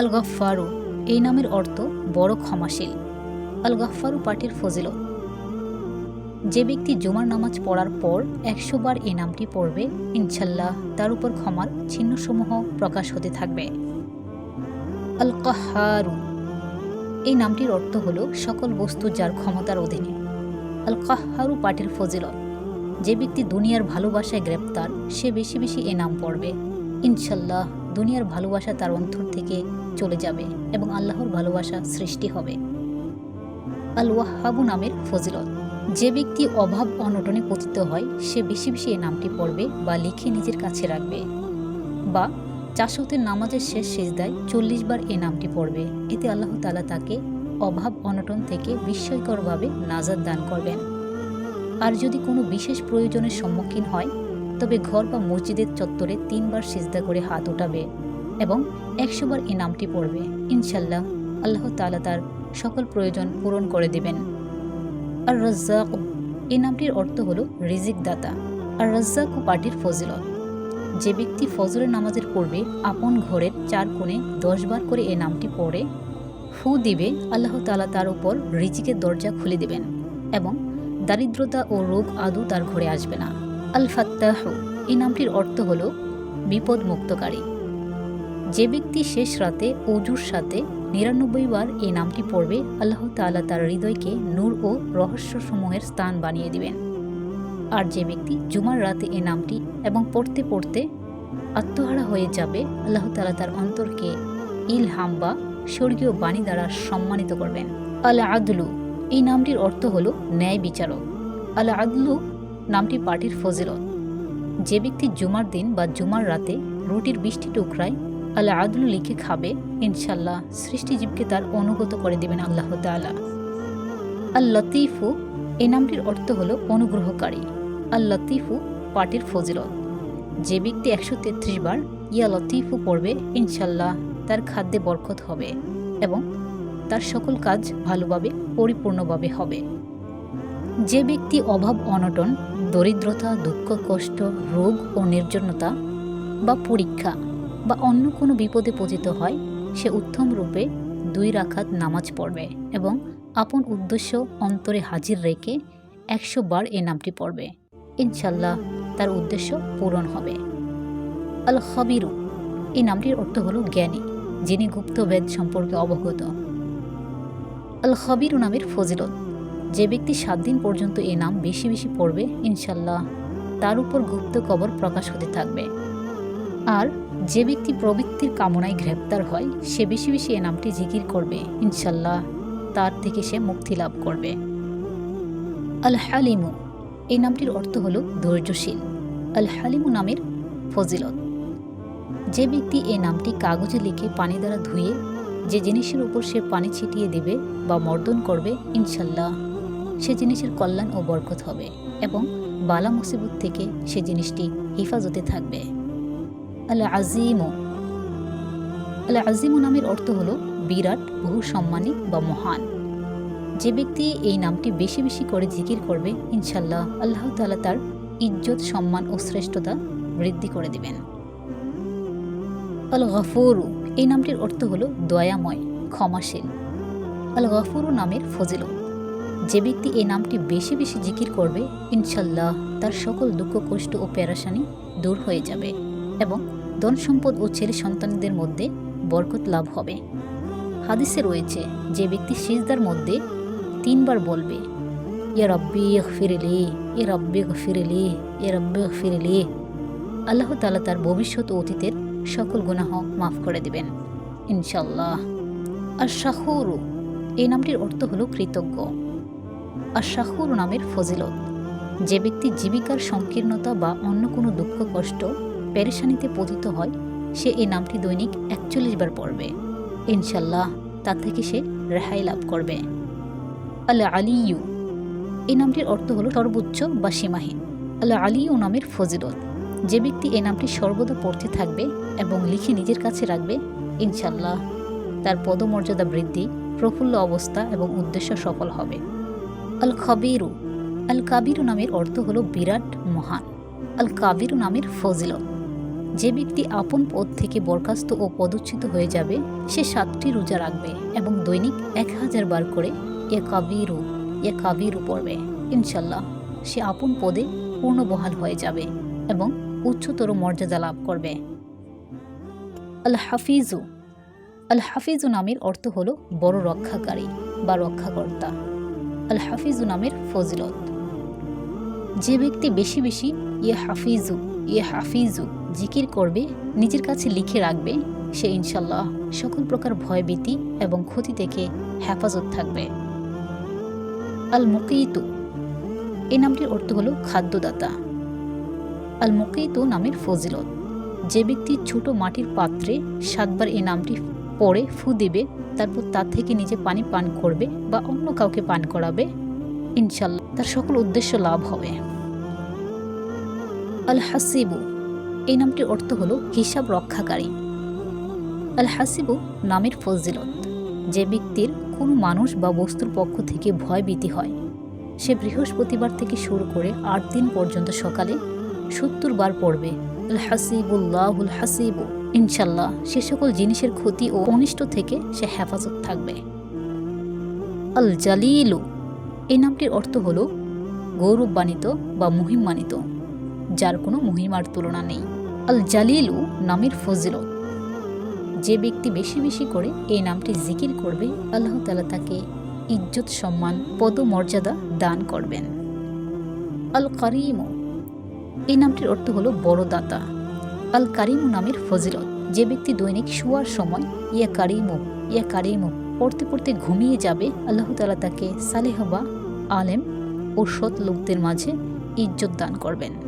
আল গফফারু এই নামের অর্থ বড় ক্ষমাশীল। আল গফফারু পাটির ফজিলত, যে ব্যক্তি জুমার নামাজ পড়ার পর একশো বার এই নামটি পড়বে, ইনশাল্লাহ তার উপর ক্ষমার চিহ্নসমূহ প্রকাশ হতে থাকবে। আল কাহারু এই নামটির অর্থ হল সকল বস্তু যার ক্ষমতার অধীনে। আল কাহারু পাটির ফজিলত, যে ব্যক্তি দুনিয়ার ভালোবাসায় গ্রেপ্তার, সে বেশি বেশি এ নাম পড়বে, ইনশাল্লাহ দুনিয়ার ভালোবাসা তার অন্তর থেকে চলে যাবে এবং আল্লাহর ভালোবাসা সৃষ্টি হবে। আল ওয়াহাবু নামের ফজিলত। যে ব্যক্তি অভাব অনটনে পতিত হয়, সে বেশি বেশি এই নামটি পড়বে বা লিখে নিজের কাছে রাখবে বা চাষতের নামাজের শেষ সেজদায় চল্লিশ বার এ নামটি পড়বে। এতে আল্লাহ তালা তাকে অভাব অনটন থেকে বিস্ময়করভাবে নাজাদ দান করবেন। আর যদি কোনো বিশেষ প্রয়োজনের সম্মুখীন হয় তবে ঘর বা মসজিদের চত্বরে তিনবার সিজদা করে হাত উঠাবে এবং একশোবার এই নামটি পড়বে। ইনশাল্লাহ আল্লাহ তালা তার সকল প্রয়োজন পূরণ করে দেবেন। আর রাজ্জাক এই নামটির অর্থ হলো রিজিক দাতা আর রাজ্জাক ও পার্টির ফজিলত। যে ব্যক্তি ফজরের নামাজের পূর্বে আপন ঘরের চার কোণে দশবার করে এ নামটি পড়ে, ফু দিবে, আল্লাহ তালা তার উপর রিজিকের দরজা খুলে দেবেন এবং দারিদ্রতা ও রোগ আদৌ তার ঘরে আসবে না। আল ফাত্তাহ এই নামটির অর্থ হল বিপদ মুক্তকারী যে ব্যক্তি শেষ রাতে অজুর সাথে নিরানব্বই বার এই নামটি পড়বে, আল্লাহ তাআলা তার হৃদয়কে নূর ও রহস্যসমূহের স্থান বানিয়ে দিবেন। আর যে ব্যক্তি জুমার রাতে এই নামটি এবং পড়তে পড়তে আত্মহারা হয়ে যাবে, আল্লাহ তাআলা তার অন্তরকে ইলহাম বা স্বর্গীয় বাণী দ্বারা সম্মানিত করবেন। আল আদলু এই নামটির অর্থ হল ন্যায় বিচারক। আল আদলু নামটি পার্টির ফজিলত। যে ব্যক্তি জুমার দিন বা জুমার রাতে রুটির বৃষ্টি টুকরায় আল্লাহ আদলু লিখে খাবে ইনশাল্লাহ সৃষ্টিজীবকে তার অনুগত করে দেবেন আল্লাহ তালা আল লতিফু এই নামটির অর্থ হল অনুগ্রহকারী। আল লতিফু পাটির ফজিলত। যে ব্যক্তি একশো তেত্রিশ বার ইয়া লতিফু পড়বে ইনশাল্লাহ তার খাদ্যে বরকত হবে এবং তার সকল কাজ ভালোভাবে, পরিপূর্ণভাবে হবে। যে ব্যক্তি অভাব, অনটন, দরিদ্রতা, দুঃখ, কষ্ট, রোগ ও নির্জনতা বা পরীক্ষা বা অন্য কোনো বিপদে পতিত হয়, সে উত্তম রূপে দুই রাখাত নামাজ পড়বে এবং আপন উদ্দেশ্য অন্তরে হাজির রেখে একশো বার এই নামটি পড়বে। ইনশাল্লাহ তার উদ্দেশ্য পূরণ হবে। আল খবিরু, এই নামটির অর্থ হল জ্ঞানী, যিনি গুপ্তবেদ সম্পর্কে অবগত। আল খবিরু নামের ফজিলত যে ব্যক্তি সাত দিন পর্যন্ত এ নাম বেশি বেশি পড়বে, ইনশাল্লাহ তার উপর গুপ্ত কবর প্রকাশ হতে থাকবে। আর যে ব্যক্তি প্রবৃত্তির কামনায় গ্রেপ্তার হয়, সে বেশি বেশি এ নামটি জিকির করবে, ইনশাল্লাহ তার থেকে সে মুক্তি লাভ করবে। আল হালিমু এই নামটির অর্থ হল ধৈর্যশীল। আল হালিমু নামের ফজিলত। যে ব্যক্তি এই নামটি কাগজে লিখে পানি দ্বারা ধুয়ে, যে জিনিসের উপর সে পানি ছিটিয়ে দেবে বা মর্দন করবে, ইনশাল্লাহ সে জিনিসের কল্যাণ ও বরকত হবে এবং বালা মুসিবত থেকে সে জিনিসটি হেফাজতে থাকবে। আল আজিমু আল আজিমু নামের অর্থ হলো বিরাট, বহু সম্মানী বা মহান। যে ব্যক্তি এই নামটি বেশি বেশি করে জিকির করবে ইনশাল্লাহ আল্লাহ তালা তার ইজ্জত, সম্মান ও শ্রেষ্ঠতা বৃদ্ধি করে দিবেন। আল গফুরু এই নামটির অর্থ হলো দয়াময়, ক্ষমাশীল। আল গফুরু নামের ফজিলত। যে ব্যক্তি এই নামটি বেশি বেশি জিকির করবে, ইনশাল্লাহ তার সকল দুঃখ, কষ্ট ও প্যারাসানি দূর হয়ে যাবে এবং ধন সম্পদ ও ছেলে সন্তানদের মধ্যে বরকত লাভ হবে। হাদিসে রয়েছে, যে ব্যক্তি সিজদার মধ্যে তিনবার বলবে এ রব্বি ফিরেলি এ রব্বি ফিরেলি এ রব্বি ফিরেলি আল্লাহ তালা তার ভবিষ্যৎ অতীতের সকল গুনাহ মাফ করে দেবেন, ইনশাল্লাহ। আর শাহুরু এই নামটির অর্থ হলো কৃতজ্ঞ। আর শাহুরু নামের ফজিলত। যে ব্যক্তি জীবিকার সংকীর্ণতা বা অন্য কোনো দুঃখ, কষ্ট, পেরেশানিতে পতিত হয়, সে এই নামটি দৈনিক একচল্লিশ বার পড়বে। ইনশাল্লাহ তা থেকে সে রেহাই লাভ করবে। আল আলিয়ু এই নামটির অর্থ হলো সর্বোচ্চ বা সীমাহীন। আল আলিয়ু নামের ফজিলত। যে ব্যক্তি এই নামটি সর্বদা পড়তে থাকবে এবং লিখে নিজের কাছে রাখবে ইনশাল্লাহ তার পদমর্যাদা বৃদ্ধি, প্রফুল্ল অবস্থা এবং উদ্দেশ্য সফল হবে। আল খবিরু আল কাবিরু নামের অর্থ হলো বিরাট, মহান। আল কাবিরু নামের ফজিলত। যে ব্যক্তি আপন পদ থেকে বরখাস্ত ও পদচ্যুত হয়ে যাবে, সে সাতটি রোজা রাখবে এবং দৈনিক এক হাজার বার করে এ কাবিরু এ কাবিরু পড়বে। ইনশাল্লাহ সে আপন পদে পূর্ণবহাল হয়ে যাবে এবং উচ্চতর মর্যাদা লাভ করবে। আল হাফিজু আল হাফিজু নামের অর্থ হলো বড় রক্ষাকারী বা রক্ষাকর্তা। আল হাফিজু নামের ফজিলত। যে ব্যক্তি বেশি বেশি ইয়ে হাফিজু ইয়ে হাফিজু জিকির করবে, নিজের কাছে লিখে রাখবে, সে ইনশাল্লাহ সকল প্রকার ভয়ভীতি এবং ক্ষতি থেকে হেফাজত থাকবে। আল মুকিতু এই নামটির অর্থ হলো খাদ্যদাতা। আল মুকিতু নামের ফজিলত, যে ব্যক্তি ছোট মাটির পাত্রে সাতবার এই নামটি পরে ফু দিবে, তারপর তা থেকে নিজে পানি পান করবে বা অন্য কাউকে পান করাবে, ইনশাল্লাহ তার সকল উদ্দেশ্য লাভ হবে। আল হাসিবু এই নামটির অর্থ হলো হিসাব রক্ষাকারী। আল হাসিবু নামের ফজিলত। যে ব্যক্তির কোনো মানুষ বা বস্তুর পক্ষ থেকে ভয় ভীতি হয়, সে বৃহস্পতিবার থেকে শুরু করে আট দিন পর্যন্ত সকালে সত্তর বার পড়বে আল হাসিবুল্লাহুল হাসিবু ইনশাল্লাহ সে সকল জিনিসের ক্ষতি ও অনিষ্ট থেকে সে হেফাজত থাকবে। আল জালিলু এই নামটির অর্থ হলো গৌরববানিত বা মহিমান্বিত, যার কোনো মহিমার তুলনা নেই। আল জালিলু নামের ফজিলত। যে ব্যক্তি বেশি বেশি করে এই নামটি জিকির করবে, আল্লাহ তালা তাকে ইজ্জত, সম্মান, পদমর্যাদা দান করবেন। আল কারিমু এই নামটির অর্থ হলো বড় দাতা আল কারিমু নামের ফজিলত। যে ব্যক্তি দৈনিক শুয়ার সময় ইয়া কারিমু ইয়া কারিমু পড়তে পড়তে ঘুমিয়ে যাবে, আল্লাহ তালা তাকে সালেহবা আলেম ও সৎ লোকদের মাঝে ইজ্জত দান করবেন।